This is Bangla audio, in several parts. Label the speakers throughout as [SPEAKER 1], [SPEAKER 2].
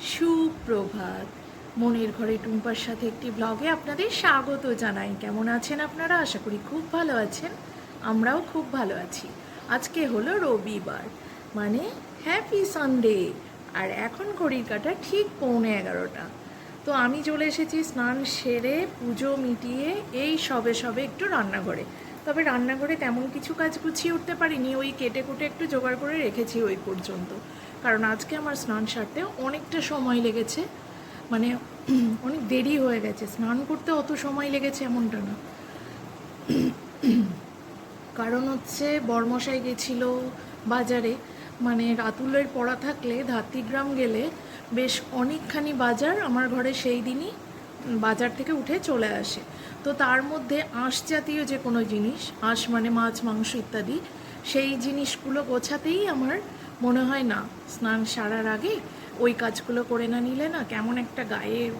[SPEAKER 1] সুপ্রভাত। মনের ঘরে টুম্পার সাথে একটি ব্লগে আপনাদের স্বাগত জানাই। কেমন আছেন আপনারা? আশা করি খুব ভালো আছেন। আমরাও খুব ভালো আছি। আজকে হলো রবিবার। মানে হ্যাপি সানডে আর এখন ঘড়ির কাটা ঠিক পৌনে এগারোটা। তো আমি চলে এসেছি স্নান সেরে, পুজো মিটিয়ে, এই সবে সবে একটু রান্নাঘরে। তবে রান্নাঘরে তেমন কিছু কাজ গুছিয়ে উঠতে পারিনি। ওই কেটে কুটে একটু জোগাড় করে রেখেছি ওই পর্যন্ত। কারণ আজকে আমার স্নান সারতে অনেকটা সময় লেগেছে। মানে অনেক দেরি হয়ে গেছে। স্নান করতে অত সময় লেগেছে এমনটা না। কারণ হচ্ছে বর্মশাই গেছিল বাজারে। মানে রাতুলের পড়া থাকলে ধাত্রীগ্রাম গেলে বেশ অনেকখানি বাজার আমার ঘরে সেই দিনই বাজার থেকে উঠে চলে আসে। তো তার মধ্যে আঁশ জাতীয় যে কোনো জিনিস, আঁশ মানে মাছ, মাংস ইত্যাদি, সেই জিনিসগুলো গোছাতেই আমার মনে হয় না, স্নান সারার আগে ওই কাজগুলো করে না নিলে না কেমন একটা গায়ে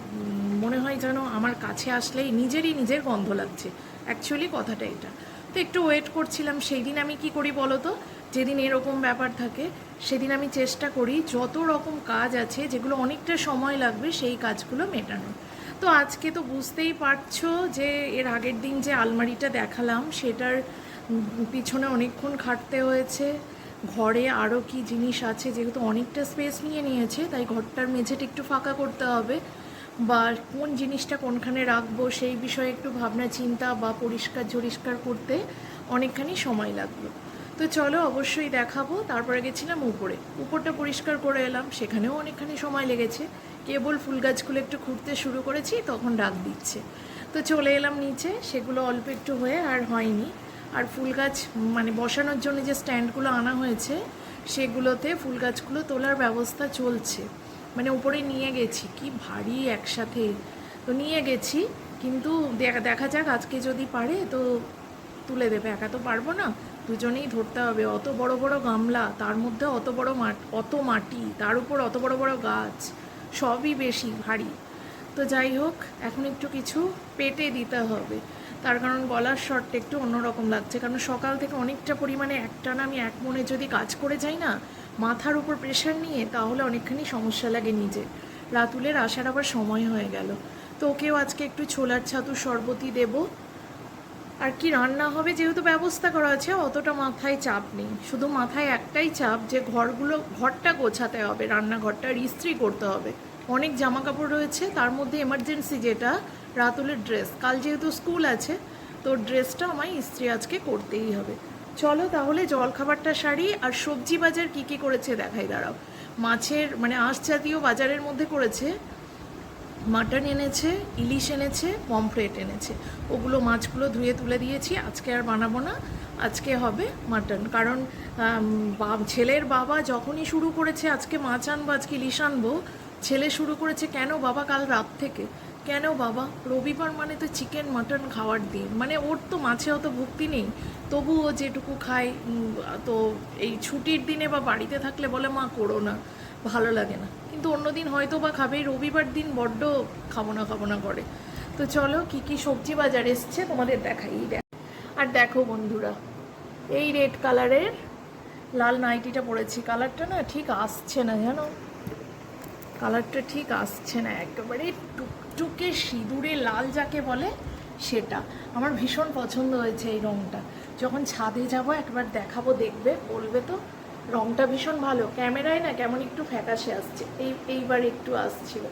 [SPEAKER 1] মনে হয় যেন আমার কাছে আসলেই নিজেরই নিজের গন্ধ লাগছে। অ্যাকচুয়ালি কথাটা এটা। তো একটু ওয়েট করছিলাম সেই দিন আমি কি করি বলো তো? যেদিন এরকম ব্যাপার থাকে, সেদিন আমি চেষ্টা করি যত রকম কাজ আছে, যেগুলো অনেকটা সময় লাগবে, সেই কাজগুলো মেটানোর। তো আজকে তো বুঝতেই পারছ যে এর আগের দিন যে আলমারিটা দেখালাম, সেটার পিছনে অনেকক্ষণ খাটতে হয়েছে। ঘরে আরও কি জিনিস আছে যেহেতু অনেকটা স্পেস নিয়ে নিয়েছে, তাই ঘরটার মেঝেটা একটু ফাঁকা করতে হবে। বা কোন জিনিসটা কোনখানে রাখব সেই বিষয়ে একটু ভাবনা চিন্তা বা পরিষ্কার ঝরিষ্কার করতে অনেকখানি সময় লাগল। তো চলো অবশ্যই দেখাবো, তারপরে গেছিলাম উপরে। উপরটা পরিষ্কার করে এলাম, সেখানেও অনেকখানি সময় লেগেছে। কেবল ফুল গাছগুলো একটু খুঁড়তে শুরু করেছি, তখন ডাক দিচ্ছে। তো চলে এলাম নিচে, সেগুলো অল্প একটু হয়ে আর হয়নি। আর ফুল গাছ মানে বসানোর জন্য যে স্ট্যান্ডগুলো আনা হয়েছে, সেগুলোতে ফুল গাছগুলো তোলার ব্যবস্থা চলছে। মানে উপরে নিয়ে গেছি, কি ভারী একসাথে। তো নিয়ে গেছি, কিন্তু দেখা যাক আজকে যদি পারে তো তুলে দেবে। একা তো পারব না, দুজনেই ধরতে হবে। অত বড় বড় গামলা, তার মধ্যে অত বড় মাট, অত মাটি, তার উপর অত বড় বড় গাছ, সবই বেশি ভারী। তো যাই হোক, এখন একটু কিছু পেটে দিতে হবে। তার কারণ গলার শটটা একটু অন্যরকম লাগছে। কারণ সকাল থেকে অনেকটা পরিমাণে একটানা আমি এক মনে যদি কাজ করে যাই না, মাথার উপর প্রেশার নিয়ে তাহলে অনেকখানি সমস্যা লাগে নিজে। রাতুলের আসার আবার সময় হয়ে গেল। তো ওকেও আজকে একটু ছোলার ছাতু শরবতি দেবো। আর কি রান্না হবে যেহেতু ব্যবস্থা করা আছে, অতটা মাথায় চাপ নেই। শুধু মাথায় একটাই চাপ যে ঘরগুলো, ঘরটা গোছাতে হবে, রান্নাঘরটা ইস্ত্রি করতে হবে। অনেক জামা কাপড় রয়েছে। তার মধ্যে এমার্জেন্সি যেটা, রাতুলের ড্রেস কাল যেহেতু স্কুল আছে, তো ড্রেসটা আমায় ইস্ত্রি আজকে করতেই হবে। চলো তাহলে জল খাবারটা সারি, আর সবজি বাজার কি কি করেছে দেখাই, দাঁড়াও। মাছের মানে আঁশ জাতীয় বাজারের মধ্যে করেছে, মাটন এনেছে, ইলিশ এনেছে, পমফ্রেট এনেছে। ওগুলো মাছগুলো ধুয়ে তুলে দিয়েছি, আজকে আর বানাবো না, আজকে হবে মাটন। কারণ ছেলের বাবা যখনই শুরু করেছে আজকে মাছ আনব, আজকে ইলিশ আনব ছেলে শুরু করেছে কেন বাবা কাল রাত থেকে? কেন বাবা? রবিবার মানে তো চিকেন মাটন খাওয়ার দিন। মানে ওর তো মাছে অত ভক্তি নেই। তবু ও যেটুকু খায় তো এই ছুটির দিনে বা বাড়িতে থাকলে বলে, মা, করো না, ভালো লাগে না। কিন্তু অন্যদিন হয়তো বা খাবে। রবিবার দিন বড্ড খাব না খাব না করে। তো চলো, কি কি সবজি বাজার এসছে তোমাদের দেখাই। দেখ আর দেখো বন্ধুরা, এই রেড কালারের লাল নাইটিটা পরেছি কালারটা না ঠিক আসছে না, জানো? কালারটা ঠিক আসছে না, একেবারে টুকটুকে সিঁদুরে লাল যাকে বলে সেটা। আমার ভীষণ পছন্দ হয়েছে এই রঙটা যখন ছাদে যাব, একবার দেখাবো, দেখবে, বলবে তো রঙটা ভীষণ ভালো। ক্যামেরায় না কেমন একটু ফ্যাকাশে আসছে। এই, এইবার একটু আসছিল।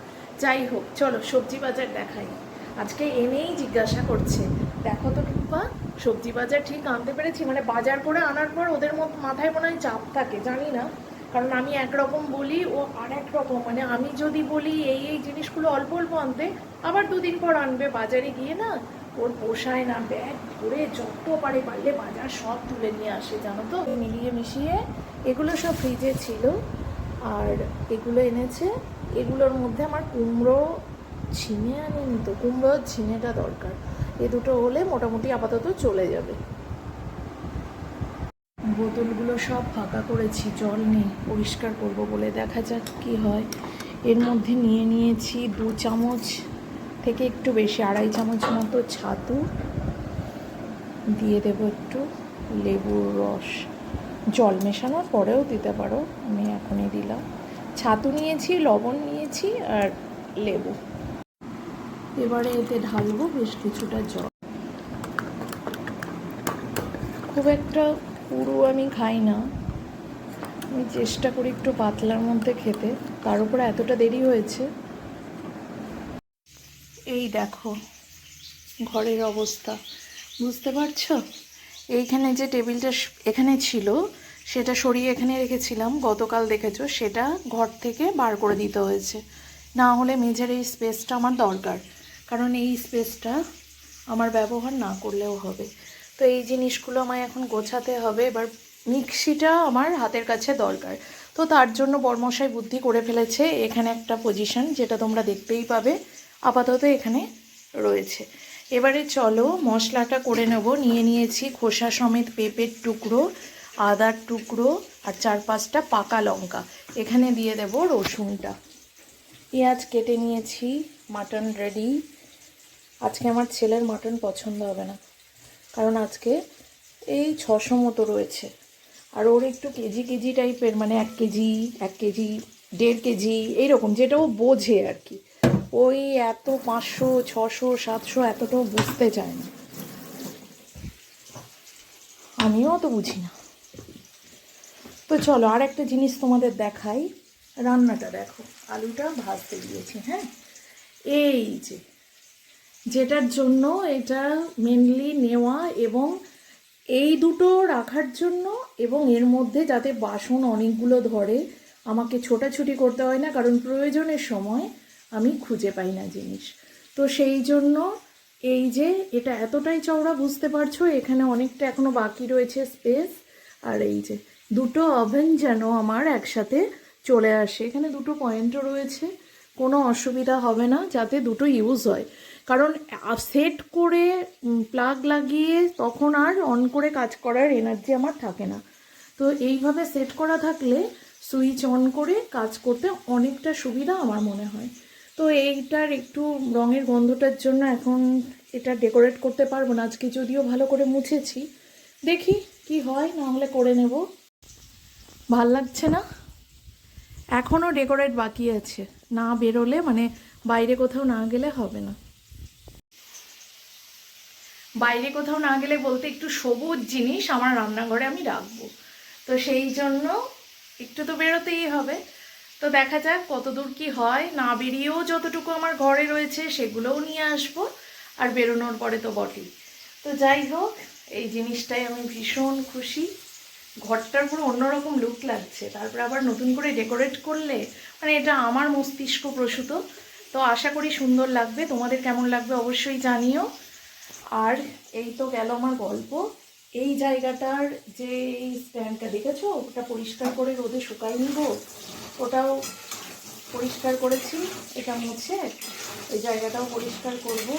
[SPEAKER 1] যাই হোক, চলো, সবজি বাজার দেখাই। আজকে এনেই জিজ্ঞাসা করছে, দেখো তো টুম্পা সবজি বাজার ঠিক আনতে পেরেছি? মানে বাজার করে আনার পর ওদের মধ্যে মাথায় মনে হয় চাপ থাকে, জানি না। কারণ আমি একরকম বলি ও আর রকম। মানে আমি যদি বলি এই এই জিনিসগুলো অল্প অল্প আনতে, আবার দুদিন পর আনবে, বাজারে গিয়ে না ওর পোষায় না, ব্যাগ ধরে যত পারে পারলে বাজার সব তুলে নিয়ে আসে, জানো তো? মিলিয়ে মিশিয়ে এগুলো সব ফ্রিজে ছিল। আর এগুলো এনেছে। এগুলোর মধ্যে আমার কুমড়ো ঝিঙে আনেনি তো? কুমড়ো আর ঝিঙেটা দরকার। এ দুটো হলে মোটামুটি আপাতত চলে যাবে। বোতলগুলো সব ফাঁকা করেছি, জল নেই, পরিষ্কার করব বলে দেখা যাক কি হয়। এর মধ্যে নিয়ে নিয়েছি দু চামচ থেকে একটু বেশি, আড়াই চামচ মতো ছাতু। দিয়ে দেবো একটু লেবুর রস। জল মেশানোর পরেও দিতে পারো, আমি এখনই দিলাম। ছাতু নিয়েছি, লবণ নিয়েছি আর লেবু। এবারে এতে ঢালবো বেশ কিছুটা জল। খুব একটা পুরো আমি খাই না। আমি চেষ্টা করি একটু পাতলার মধ্যে খেতে। তার উপরে এতটা দেরি হয়েছে। এই দেখো, ঘরের অবস্থা। বুঝতে পারছ? এইখানে যে টেবিলটা এখানে ছিল, সেটা সরিয়ে এখানে রেখেছিলাম। গতকাল দেখেছ, সেটা ঘর থেকে বার করে দিতে হয়েছে। না হলে মেঝের এই স্পেসটা আমার দরকার। কারণ এই স্পেসটা আমার ব্যবহার না করলেও হবে। তো এই জিনিসগুলো আমায় এখন গোছাতে হবে। এবার মিক্সিটা আমার হাতের কাছে দরকার। তো তার জন্য বর্মশাই বুদ্ধি করে ফেলেছে এখানে একটা পজিশন যেটা তোমরা দেখতেই পাবে। আপাতত এখানে রয়েছে। এবারে চলো মশলাটা করে নেব। নিয়ে নিয়েছি খোসা সমেত পেঁপের টুকরো, আদার টুকরো আর চার পাঁচটা পাকা লঙ্কা। এখানে দিয়ে দেব রসুনটা। পেঁয়াজ কেটে নিয়েছি, মাটন রেডি আজকে আমার ছেলের মাটন পছন্দ হবে না। কারণ আজকে এই ছশো মতো রয়েছে। আর ওর একটু কেজি কেজি টাইপের মানে এক কেজি এক কেজি, দেড় কেজি, এইরকম যেটা ও বোঝে আর কি। ওই এত পাঁচশো, ছশো, সাতশো এতটাও বুঝতে চায় না। আমিও তো বুঝি না। তো চলো আর একটা জিনিস তোমাদের দেখাই। রান্নাটা দেখো। আলুটা ভাজতে দিয়েছি হ্যাঁ? এই যে যেটার জন্য এটা মেনলি নেওয়া এবং এই দুটো রাখার জন্য এবং এর মধ্যে যাতে বাসন অনেকগুলো ধরে, আমাকে ছোটাছুটি করতে হয় না, কারণ প্রয়োজনের সময় আমি খুঁজে পাই না জিনিস। তো সেই জন্য এই যে এটা এতটাই চওড়া বুঝতে পারছ, এখানে অনেকটা এখনও বাকি রয়েছে স্পেস আর এই যে দুটো ওভেন যেন আমার একসাথে চলে আসে। এখানে দুটো পয়েন্টও রয়েছে, কোনো অসুবিধা হবে না, যাতে দুটো ইউজ হয়। কারণ সেট করে প্লাগ লাগিয়ে তখন আর অন করে কাজ করার এনার্জি আমার থাকে না। তো এইভাবে সেট করা থাকলে সুইচ অন করে কাজ করতে অনেকটা সুবিধা আমার মনে হয়। তো এইটার একটু রঙের গন্ধটার জন্য এখন এটা ডেকোরেট করতে পারব না। আজকে যদিও ভালো করে মুছেছি। দেখি কি হয়, না হলে করে নেব। ভালো লাগছে না? এখনও ডেকোরেট বাকি আছে। না বেরোলে মানে বাইরে কোথাও না গেলে হবে না। বাইরে কোথাও না গেলে বলতে একটু সবুজ জিনিস আমার রান্নাঘরে আমি রাখব। তো সেই জন্য একটু তো বেরোতেই হবে। তো দেখা যাক কতদূর কি হয়। না বেরিয়েও যতটুকু আমার ঘরে রয়েছে সেগুলোও নিয়ে আসব আর বেরোনোর পরে তো বটেই। তো যাই হোক, এই জিনিসটাই আমি ভীষণ খুশি। ঘরটার পুরো অন্যরকম লুক লাগছে। তারপর আবার নতুন করে ডেকোরেট করলে মানে এটা আমার মস্তিষ্ক প্রসূত। তো আশা করি সুন্দর লাগবে। তোমাদের কেমন লাগবে অবশ্যই জানিও। আর এই তো গেল আমার গল্প। এই জায়গাটার যে এই স্ট্যান্ডটা দেখেছ? ওটা পরিষ্কার করে রোদে শুকাই নিব। ওটাও পরিষ্কার করেছি। এটা মুছে এই জায়গাটাও পরিষ্কার করব।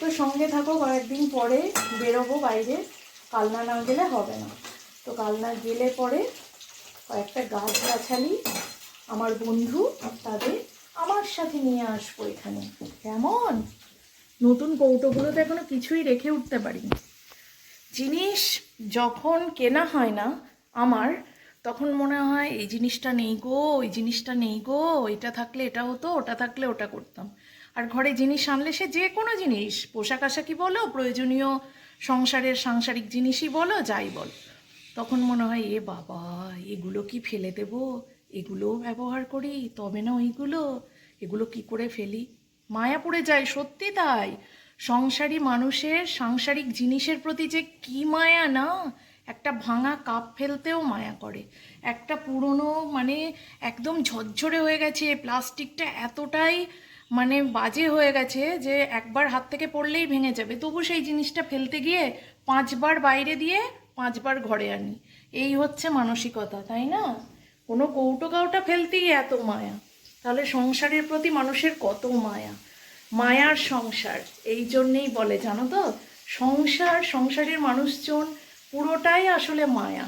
[SPEAKER 1] তো সঙ্গে থাকো, কয়েকদিন পরে বেরোবো বাইরে। কালনা না গেলে হবে না। তো কালনা গেলে পরে কয়েকটা গাছ গাছালি আমার বন্ধু তাদের আমার সাথে নিয়ে আসব এখানে। কেমন? নতুন কৌটোগুলোতে এখনও কিছুই রেখে উঠতে পারিনি। জিনিস যখন কেনা হয় না আমার, তখন মনে হয়, এই জিনিসটা নেই গো, ওই জিনিসটা নেই গো, এটা থাকলে এটা হতো, ওটা থাকলে ওটা করতাম। আর ঘরে জিনিস আনলে সে যে কোনো জিনিস, পোশাক আশাকই বলো, প্রয়োজনীয় সংসারের সাংসারিক জিনিসই বলো, যাই বল। তখন মনে হয়, এ বাবা, এগুলো কি ফেলে দেব? এগুলোও ব্যবহার করি, তবে না ওইগুলো, এগুলো কি করে ফেলি? মায়া পড়ে যায়, সত্যি তাই? সংসারী মানুষের সাংসারিক জিনিসের প্রতি যে কি মায়া না? একটা ভাঙা কাপ ফেলতেও মায়া করে। একটা পুরনো মানে একদম ঝরঝরে হয়ে গেছে, প্লাস্টিকটা এতটাই মানে বাজে হয়ে গেছে যে একবার হাত থেকে পড়লেই ভেঙে যাবে। তবু সেই জিনিসটা ফেলতে গিয়ে পাঁচবার বাইরে দিয়ে পাঁচবার ঘরে আনি। এই হচ্ছে মানসিকতা, তাই না? কোনো কৌটো কাউটা ফেলতেই এত মায়া। তাহলে সংসারের প্রতি মানুষের কত মায়া? মায়ার সংসার, এই জন্যেই বলে, জানো তো? সংসার, সংসারের মানুষজন পুরোটাই আসলে মায়া।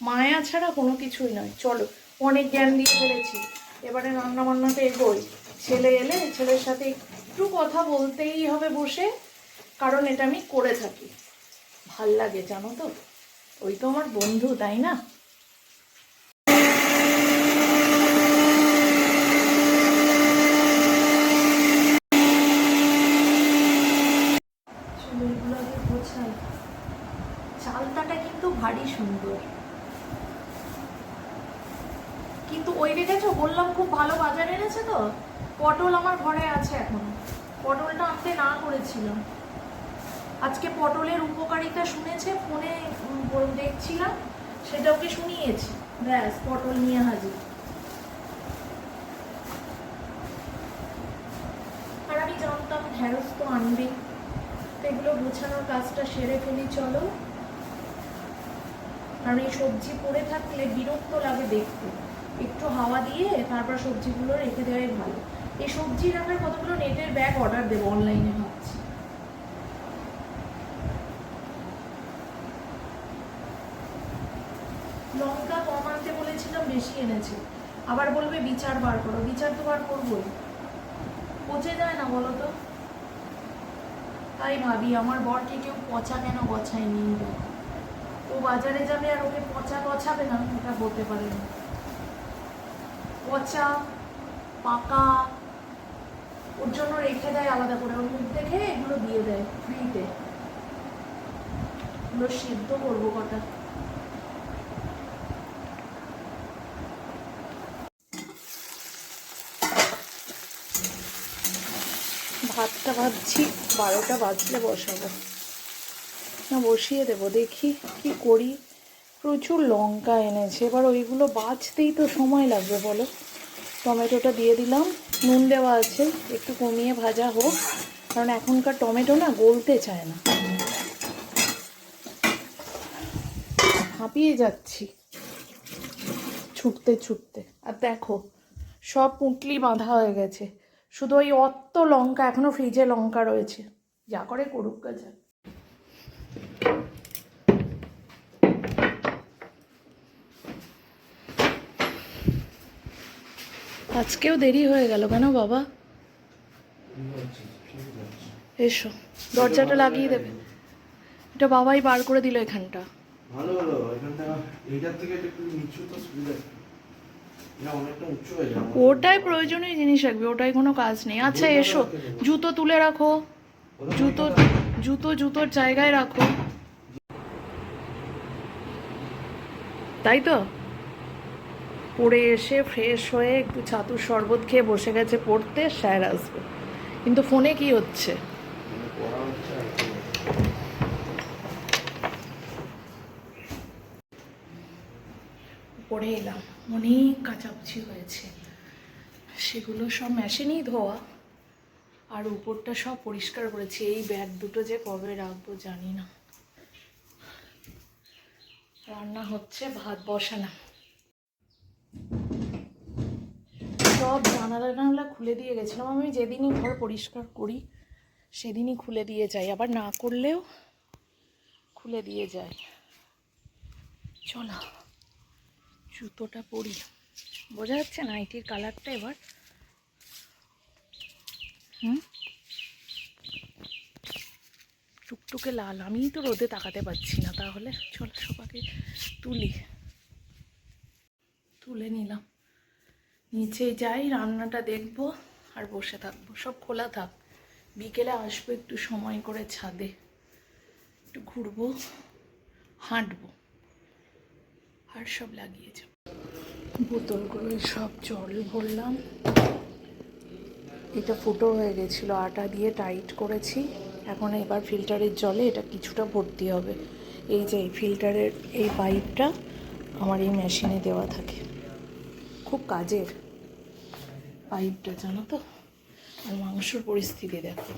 [SPEAKER 1] মায়া ছাড়া কোনো কিছুই নয়। চলো, অনেক জ্ঞান দিয়ে ফেলেছি। এবারে রান্না বান্নাতে এগোই ছেলে এলে ছেলের সাথে একটু কথা বলতেই হবে বসে, কারণ এটা আমি করে থাকি। ভালো লাগে, জানো তো? ওই তো আমার বন্ধু, তাই না? দেখেছ? বললাম খুব ভালো বাজার এনেছে তো। পটল আমার ঘরে আছে এখন। পটলটা আনতে না করেছিলাম। আজকে পটলের উপকারিতা শুনেছে, ফোনে দেখছিলাম সেটা ওকে শুনিয়েছি? ব্যাস, পটল নিয়ে হাজির। আর আমি জানতাম ঢ্যাঁড়স তো আনবে এগুলো গোছানোর কাজটা সেরে ফেলি, চলো। কারণ এই সবজি পড়ে থাকলে বিরক্ত লাগে দেখতে। একটু হাওয়া দিয়ে তারপর সবজিগুলো রেখে দেওয়াই ভালো। এই সবজি রাখার কতগুলো নেটের ব্যাগ অর্ডার দেবো? অনলাইনে ভাবছি। লঙ্কা কম আনতে বলেছিলাম, বেশি এনেছে। আবার বলবে বিচার বার করো। বিচার তো বার করবোই। পচে যায় না বলো তো? তাই ভাবি, আমার বরকে কেউ পচা কেন গছায়নি? ও বাজারে যাবে আর ওকে পচা গছাবে না? এটা হতে পারে না পচা পাকা, ওর জন্য রেখে দেয় আলাদা করে। ওর মুখ দেখে এগুলো দিয়ে দেয় ফ্রিতে এগুলো সিদ্ধ করব কটা। ভাতটা ভাবছি বারোটা বাজলে বসাবো। না, বসিয়ে দেবো, দেখি কি করি। প্রচুর লঙ্কা এনেছে। এবার ওইগুলো বাছতেই তো সময় লাগবে, বলো। টমেটোটা দিয়ে দিলাম। নুন দেওয়া আছে, একটু কমিয়ে ভাজা হোক। কারণ এখনকার টমেটো না গলতে চায় না। হাঁপিয়ে যাচ্ছি। ছুটতে ছুটতে। আর দেখো, সব পুঁটলি বাঁধা হয়ে গেছে। শুধু ওই অত লঙ্কা, এখনও ফ্রিজে লঙ্কা রয়েছে। যা করে করুক গাছা আজকেও দেরি হয়ে গেল কেন বাবা? এসো দরজাটা লাগিয়ে দেবে। এটা বাবাই বার করে দিল এখানটা।
[SPEAKER 2] ভালো হলো এখানটা এইটার থেকে একটু নিচু তো সুবিধা। হয়ে
[SPEAKER 1] ওটাই প্রয়োজনীয় জিনিস রাখবে ওটাই কোনো কাজ নেই। আচ্ছা এসো জুতো তুলে রাখো। জুতো জুতো জুতোর জায়গায় রাখো। তাই তো? পড়ে এসে ফ্রেশ হয়ে একটু ছাতুর শরবত খেয়ে বসে গেছে পড়তে, স্যার আসবে। কিন্তু ফোনে কি হচ্ছে?
[SPEAKER 2] পড়া
[SPEAKER 1] এলাম। অনেক কাচাকুচি হয়েছে। সেগুলো সব মেশিনেই ধোয়া। আর উপরটা সব পরিষ্কার করেছি। এই ব্যাগ দুটো যে কবে রাখব জানি না। রান্না হচ্ছে, ভাত বসানো সব জানালা জানালা খুলে দিয়ে গেছিলাম। আমি যেদিনই ঘর পরিষ্কার করি, সেদিনই খুলে দিয়ে যাই। আবার না করলেও খুলে দিয়ে যাই। চলো, জুতোটা পরি। বোঝা যাচ্ছে নাইটির কালারটা এবার? হুম? টুকটুকে লাল। আমিই তো রোদে তাকাতে পারছি না। তাহলে চল সবাকে তুলি। তুলে নিলাম। নিচে যাই, রান্নাটা দেখব আর বসে থাকব। সব খোলা থাক। বিকেলে আসব একটু সময় করে ছাদে। একটু ঘুরবো, হাঁটবো। আর সব লাগিয়ে যাব। বোতলগুলো সব জল ভরলাম। এটা ফুটো হয়ে গেছিল, আটা দিয়ে টাইট করেছি। এখন এবার ফিল্টারের জলে এটা কিছুটা ভর্তি হবে। এই যে ফিল্টারের এই পাইপটা আমার এই মেশিনে দেওয়া থাকে। খুব কাজের। পাইপটা জানো তো? আর মাংসর পরিস্থিতি দেখো।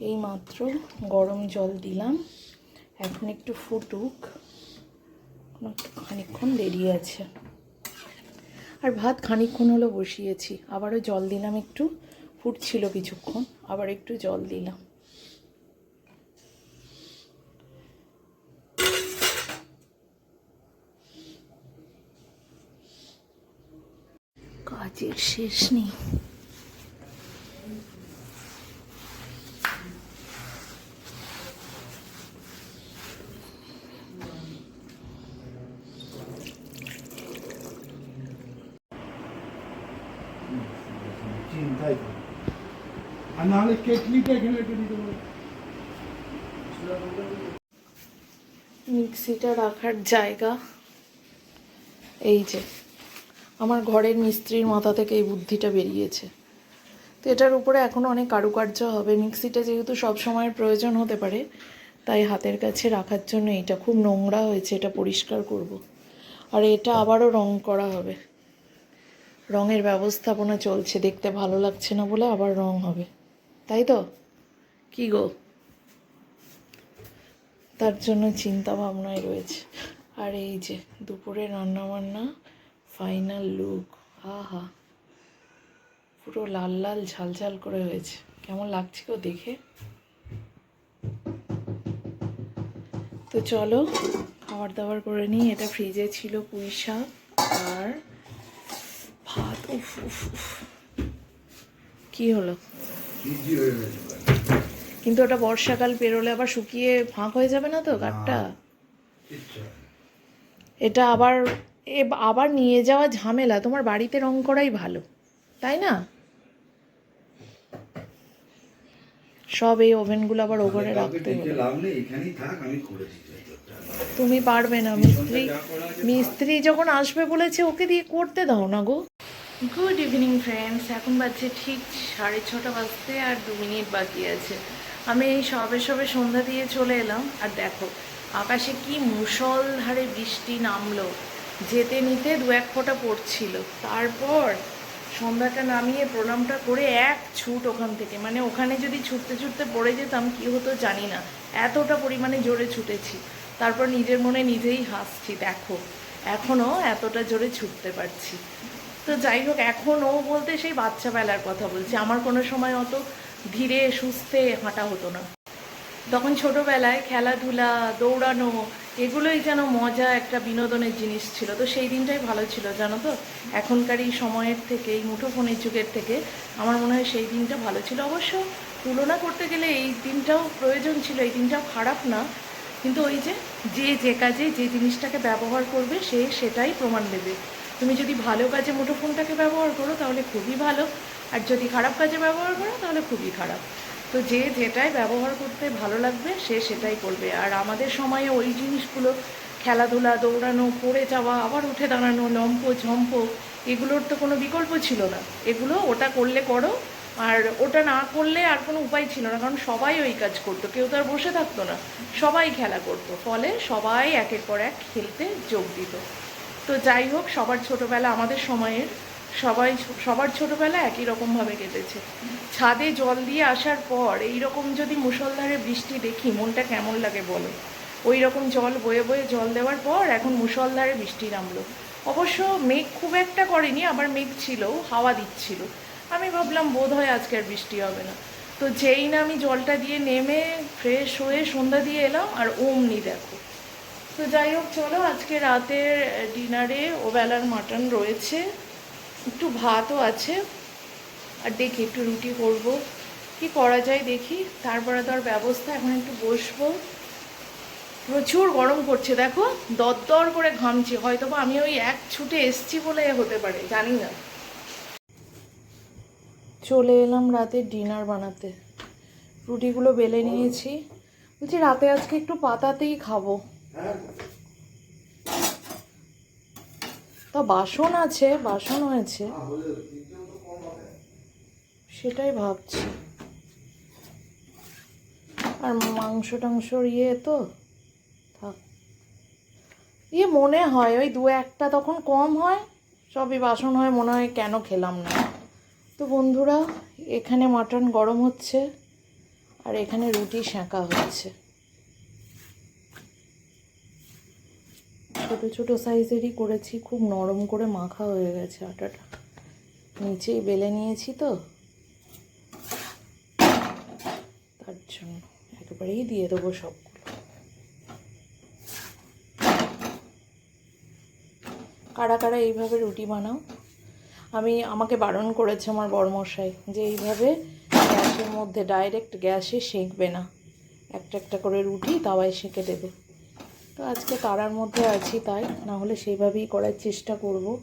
[SPEAKER 1] এই মাত্র গরম জল দিলাম। এখন একটু ফুটুক। খানিকক্ষণ দেরি আছে। আর ভাত খানিকক্ষণ হলো বসিয়েছি। আবারও জল দিলাম একটু। ফুটছিল কিছুক্ষণ। আবার একটু জল দিলাম। কাজের শেষ নেই।
[SPEAKER 3] নাহলে
[SPEAKER 1] মিক্সিটা রাখার জায়গা এই যে। আমার ঘরের মিস্ত্রির মাথা থেকে এই বুদ্ধিটা বেরিয়েছে। তো এটার উপরে এখন অনেক কারুকার্য হবে। মিক্সিটা যেহেতু সব সময়ের প্রয়োজন হতে পারে, তাই হাতের কাছে রাখার জন্য এটা খুব নোংরা হয়েছে, এটা পরিষ্কার করব। আর এটা আবারও রং করা হবে। রঙের ব্যবস্থাপনা চলছে, দেখতে ভালো লাগছে না বলে আবার রং হবে। তাই তো? কি গো? তার জন্য চিন্তা ভাবনায় রয়েছে। আর এই যে দুপুরে রান্না বান্না ফাইনাল লুক হা হা পুরো লাল লাল ঝাল ঝাল করে হয়েছে। কেমন লাগছে গো দেখে? তো চলো খাবার দাবার করে নিই। এটা ফ্রিজে ছিল পুঁই শাক আর ভাত। উফ উফ উফ। কি হলো? কিন্তু ওটা বর্ষাকাল পেরোলে আবার শুকিয়ে ফাঁক হয়ে যাবে না তো কাঠটা? এটা আবার এ আবার নিয়ে যাওয়া ঝামেলা তোমার বাড়িতে রং করাই ভালো তাই না? সব এই ওভেনগুলো আবার ওভেনে রাখতে হবে।
[SPEAKER 3] লাভ এখানেই থাক আমি করে দিচ্ছি
[SPEAKER 1] তুমি পারবে না মিস্ত্রি মিস্ত্রি যখন আসবে বলেছে ওকে দিয়ে করতে দাও না গো। গুড ইভিনিং ফ্রেন্ডস এখন বাজছে ঠিক সাড়ে ছটা বাজতে আর দু মিনিট বাকি আছে। আমি এই সবে সবে সন্ধ্যা দিয়ে চলে এলাম। আর দেখো আকাশে কি মুষলধারে বৃষ্টি নামলো। যেতে নিতে দু এক ফোঁটা পড়ছিল। তারপর সন্ধ্যাটা নামিয়ে প্রণামটা করে এক ছুট ওখান থেকে। মানে ওখানে যদি ছুটতে ছুটতে পড়ে যেতাম, কি হতো জানি না। এতটা পরিমাণে জোরে ছুটেছি। তারপর নিজের মনে নিজেই হাসছি, দেখো এখনও এতটা জোরে ছুটতে পারছি। তো যাই হোক এখনও বলতে সেই বাচ্চাবেলার কথা বলছি। আমার কোনো সময় অত ধীরে, সুস্থে হাঁটা হতো না। তখন ছোটবেলায় খেলাধুলা, দৌড়ানো, এগুলোই যেন মজা একটা বিনোদনের জিনিস ছিল। তো সেই দিনটাই ভালো ছিল, জানো তো? এখনকার এই সময়ের থেকে, এই মুঠোফোনের যুগের থেকে আমার মনে হয় সেই দিনটা ভালো ছিল। অবশ্য তুলনা করতে গেলে এই দিনটাও প্রয়োজন ছিল, এই দিনটাও খারাপ না। কিন্তু ওই যে যে যে কাজে যে জিনিসটাকে ব্যবহার করবে, সে সেটাই প্রমাণ দেবে। তুমি যদি ভালো কাজে মুঠোফোনটাকে ব্যবহার করো, তাহলে খুবই ভালো। আর যদি খারাপ কাজে ব্যবহার করো, তাহলে খুবই খারাপ। তো যে যেটাই ব্যবহার করতে ভালো লাগবে, সে সেটাই করবে। আর আমাদের সময়ে ওই জিনিসগুলো, খেলাধুলা, দৌড়ানো, পড়ে যাওয়া, আবার উঠে দাঁড়ানো লম্প ঝম্প এগুলোর তো কোনো বিকল্প ছিল না। এগুলো ওটা করলে করো, আর ওটা না করলে আর কোনো উপায় ছিল না, কারণ সবাই ওই কাজ করতো, কেউ তো আর বসে থাকতো না। সবাই খেলা করতো, ফলে সবাই একের পর এক খেলতে যোগ দিত। তো যাই হোক, সবার ছোটোবেলা আমাদের সময়ের সবাই, সবার ছোটোবেলা একই রকমভাবে কেটেছে। ছাদে জল দিয়ে আসার পর এই রকম যদি মুষলধারে বৃষ্টি দেখি, মনটা কেমন লাগে বলো? ওই রকম জল, বয়ে বয়ে জল দেওয়ার পর এখন মুষলধারে বৃষ্টি নামলো। অবশ্য মেঘ খুব একটা করেনি, আবার মেঘ ছিল হাওয়া দিচ্ছিল। আমি ভাবলাম বোধ হয় আজকে আর বৃষ্টি হবে না। তো যেই না আমি জলটা দিয়ে নেমে ফ্রেশ হয়ে সন্ধ্যা দিয়ে এলাম, আর অমনি দেখো। তো যাই হোক, চলো আজকে রাতের ডিনারে ওবেলার মাটন রয়েছে। একটু ভাতও আছে। আর দেখি একটু রুটি করব। কি করা যায় দেখি? তারপরে তো আর ব্যবস্থা, এখন একটু বসবো। প্রচুর গরম করছে দেখো। দরদর করে ঘামছি হয়তো বা আমি ওই এক ছুটে এসছি বলে হতে পারে, জানি না। চলে এলাম রাতে ডিনার বানাতে। রুটিগুলো বেলে নিয়েছি। বলছি রাতে আজকে একটু পাতাতেই খাব। তা বাসন আছে বাসন হয়েছে সেটাই ভাবছি। আর মাংস টাংসর ইয়ে তো, থাক। ইয়ে মনে হয়, ওই দু একটা তখন কম হয়, সবই বাসন হয়, মনে হয় কেন খেলাম না। তো বন্ধুরা, এখানে মাটন গরম হচ্ছে, আর এখানে রুটি সেঁকা হচ্ছে। ছোট ছোট সাইজেরই করেছি। খুব নরম করে মাখা হয়ে গেছে আটাটা। নিচেই বেলে নিয়েছি তো। তার জন্য একেবারেই দিয়ে দেবো সবগুলো। কারা কারা এইভাবে রুটি বানাও? আমি, আমাকে বারণ করেছে আমার বড়মশাই যে এইভাবে গ্যাসের মধ্যে ডাইরেক্ট গ্যাসে সেঁকবে না। একটা একটা করে রুটি তাওয়ায় সেঁকে দেবে। তো আজকে তারার মধ্যে আছি তাই না হলে সেইভাবেই করার চেষ্টা করব।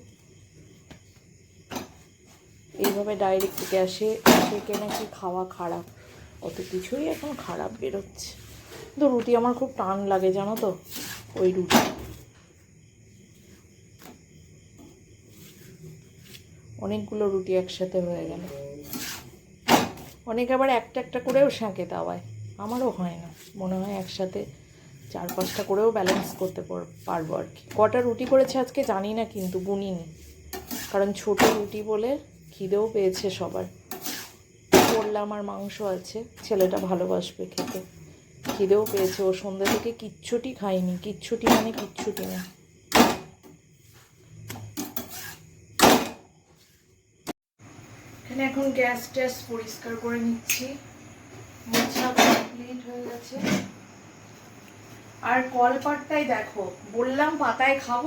[SPEAKER 1] এইভাবে ডাইরেক্ট গ্যাসে সেঁকে নাকি খাওয়া খারাপ। অত কিছুই এখন খারাপ বেরোচ্ছে। কিন্তু রুটি আমার খুব টান লাগে, জানো তো, ওই রুটি। অনেকগুলো রুটি একসাথে হয়ে গেল। অনেকে আবার একটা একটা করেও শাঁকে দাওয়ায়। আমারও হয় না। মনে হয় একসাথে চার পাঁচটা করেও ব্যালেন্স করতে পার- পারব আর কি। কটা রুটি করেছে আজকে জানি না কিন্তু গুনিনি কারণ ছোট রুটি বলে খিদেও পেয়েছে সবার। করলাম আর মাংস আছে, ছেলেটা ভালোবাসবে খেতে। খিদেও পেয়েছে, ও সন্ধ্যা থেকে কিচ্ছুটি খাইনি কিচ্ছুটি মানে কিচ্ছুটি না। এখানে এখন গ্যাস ট্যাস পরিষ্কার করে নিচ্ছি। মোছা কমপ্লিট হয়ে গেছে। আর কলপাটটাই দেখো। বললাম পাতায় খাব,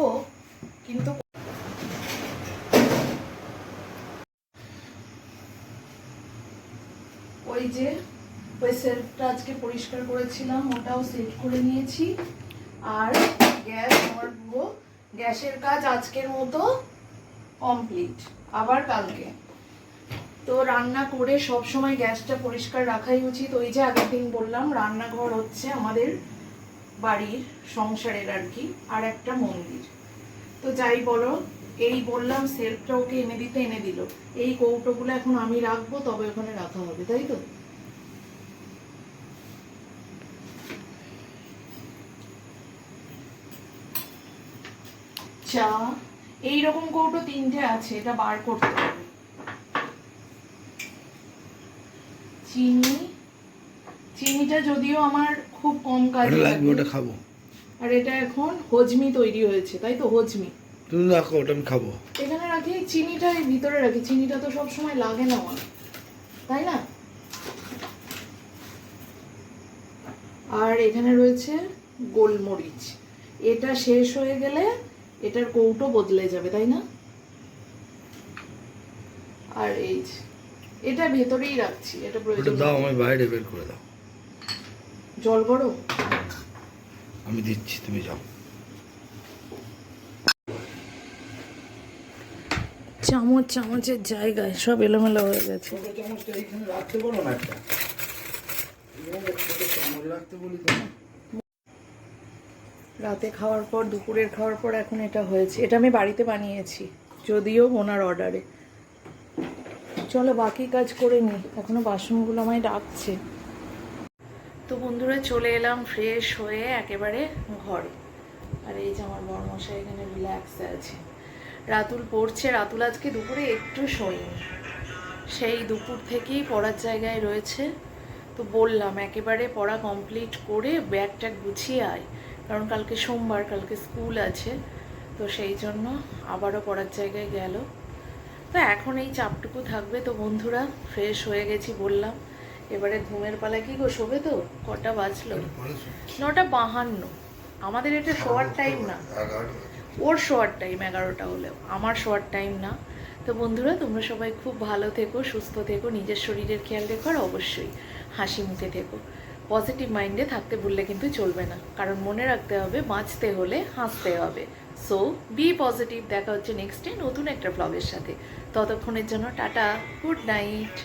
[SPEAKER 1] কিন্তু ওই যে, ওই সেলফটা আজকে পরিষ্কার করেছিলাম, ওটাও সেট করে নিয়েছি। আর গ্যাস, আমার পুরো গ্যাসের কাজ আজকের মতো কমপ্লিট, আবার কালকে। তো রান্না করে সব সময় গ্যাসটা পরিষ্কার রাখাই উচিত। ওই যে আগের দিন বললাম, রান্নাঘর হচ্ছে আমাদের বাড়ির সংসারের আর কি, আর একটা মন্দির। তো যাই বলো, এই বললাম সেলফটা ওকে এনে দিতে এনে দিল। এই কৌটোগুলো এখন আমি রাখব, তবে ওখানে রাখা হবে, তাই তো? চা এই রকম কৌটো তিনটে আছে, এটা বার করতে হবে। চিনি, চিনিটা যদিও আমার খুব কম কাজে
[SPEAKER 2] লাগবে
[SPEAKER 1] লাগে।
[SPEAKER 2] ওটা খাব।
[SPEAKER 1] আর এটা এখন হজমি তৈরি হয়েছে তাই তো হজমি?
[SPEAKER 2] তুমি রাখো ওটা আমি খাব।
[SPEAKER 1] এখানে রাখি চিনিটা ভিতরে রাখি। চিনিটা তো সব সময় লাগে না আমার তাই না? আর এখানে রয়েছে গোলমরিচ। এটা শেষ হয়ে গেলে এটার কৌটো বদলে যাবে তাই না? আর এই এটা ভেতরেই রাখছি এটা প্রয়োজন
[SPEAKER 2] দাও আমি বাইরে বের করে দাও।
[SPEAKER 1] জল গরম?
[SPEAKER 2] আমি দিচ্ছি তুমি যাও।
[SPEAKER 1] চামচ চামচের জায়গায় সব এলোমেলো হয়ে গেছে।
[SPEAKER 2] চামচটা এইখানে রাখতে বলো না একটা। চামচ রাখতে বলি তো
[SPEAKER 1] রাতে খাওয়ার পর দুপুরের খাওয়ার পর এখন এটা হয়েছে। এটা আমি বাড়িতে বানিয়েছি যদিও ওনার অর্ডারে। চলো বাকি কাজ করে নিই এখনও বাসনগুলো আমায় ডাকছে। তো বন্ধুরা চলে এলাম ফ্রেশ হয়ে একেবারে ঘরে। আর এই যে আমার বড়মশাই এখানে রিল্যাক্সে আছে। রাতুল পড়ছে। রাতুল আজকে দুপুরে একটু শোয়নি। সেই দুপুর থেকেই পড়ার জায়গায় রয়েছে। তো বললাম, একেবারে পড়া কমপ্লিট করে ব্যাগ ট্যাগ গুছিয়ে আয়। কারণ কালকে সোমবার, কালকে স্কুল আছে। তো সেই জন্য আবারও পড়ার জায়গায় গেল। তো এখন এই চাপটুকু থাকবে। তো বন্ধুরা ফ্রেশ হয়ে গেছি বললাম। এবারে ঘুমের পালা কি গো? শোবে তো? কটা বাজলো? নটা বাহান্ন। আমাদের এটা শোয়ার টাইম না। ওর শোয়ার টাইম এগারোটা হলেও। আমার শোয়ার টাইম না। তো বন্ধুরা তোমরা সবাই খুব ভালো থেকো সুস্থ থেকো নিজের শরীরের খেয়াল রেখো আর অবশ্যই হাসি মুখে থেকো। পজিটিভ মাইন্ডে থাকতে ভুললে কিন্তু চলবে না। কারণ মনে রাখতে হবে বাঁচতে হলে হাসতে হবে। সো বি পজিটিভ দেখা হচ্ছে নেক্সট ডে নতুন একটা ব্লগের সাথে। ততক্ষণের জন্য টাটা। Good night